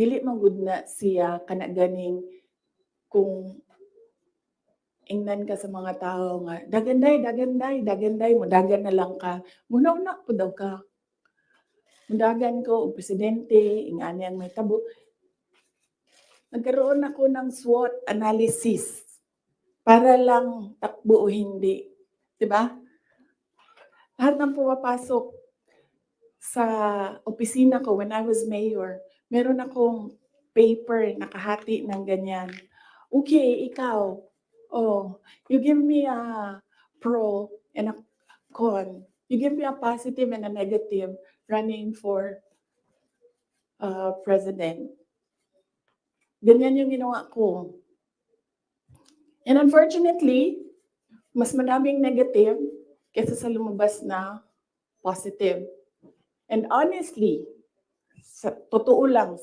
dili man na siya kana ganing kung ingnan ka sa mga tao nga daganday daganday daganday mo dagan na lang ka. Muna na po daw ka. Mundagan ko og presidente ingani ang may tabo. Nagkaroon ako ng SWOT analysis para lang takbo o hindi 'di ba? Lahat ng pumapasok sa opisina ko when I was mayor meron akong paper nakahati ng ganyan. Okay ikaw. Oh you give me a pro and a con. You give me a positive and a negative running for uh, president. Ganyan yung ginawa ko. And unfortunately mas madaming negative kaysa sa lumabas na positive. And honestly sa totoo lang